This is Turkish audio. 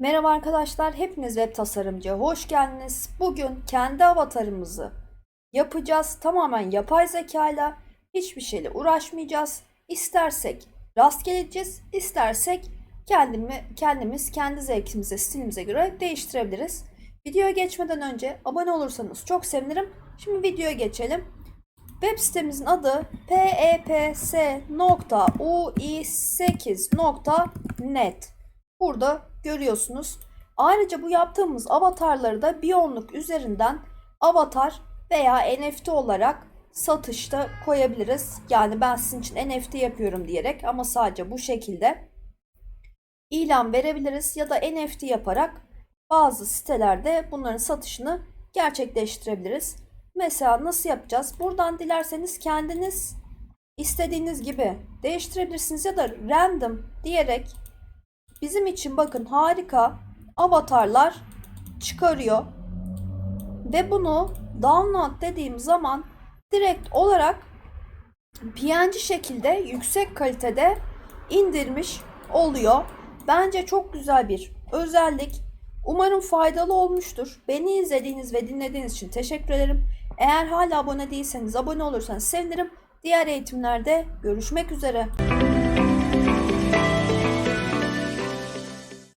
Merhaba arkadaşlar, hepiniz web tasarımcıya hoş geldiniz. Bugün kendi avatarımızı yapacağız. Tamamen yapay zekayla hiçbir şeyle uğraşmayacağız. İstersek rastgele edeceğiz, istersek kendimi, kendimiz kendi zevkimize, stilimize göre değiştirebiliriz. Videoya geçmeden önce abone olursanız çok sevinirim. Şimdi videoya geçelim. Web sitemizin adı peps.ui8.net. Burada görüyorsunuz. Ayrıca bu yaptığımız avatarları da Biyonluk üzerinden avatar veya NFT olarak satışta koyabiliriz. Yani ben sizin için NFT yapıyorum diyerek ama sadece bu şekilde ilan verebiliriz ya da NFT yaparak bazı sitelerde bunların satışını gerçekleştirebiliriz. Mesela nasıl yapacağız? Buradan dilerseniz kendiniz istediğiniz gibi değiştirebilirsiniz ya da random diyerek bizim için bakın harika avatarlar çıkarıyor. Ve bunu download dediğim zaman direkt olarak PNG şekilde yüksek kalitede indirmiş oluyor. Bence çok güzel bir özellik. Umarım faydalı olmuştur. Beni izlediğiniz ve dinlediğiniz için teşekkür ederim. Eğer hala abone değilseniz abone olursanız sevinirim. Diğer eğitimlerde görüşmek üzere.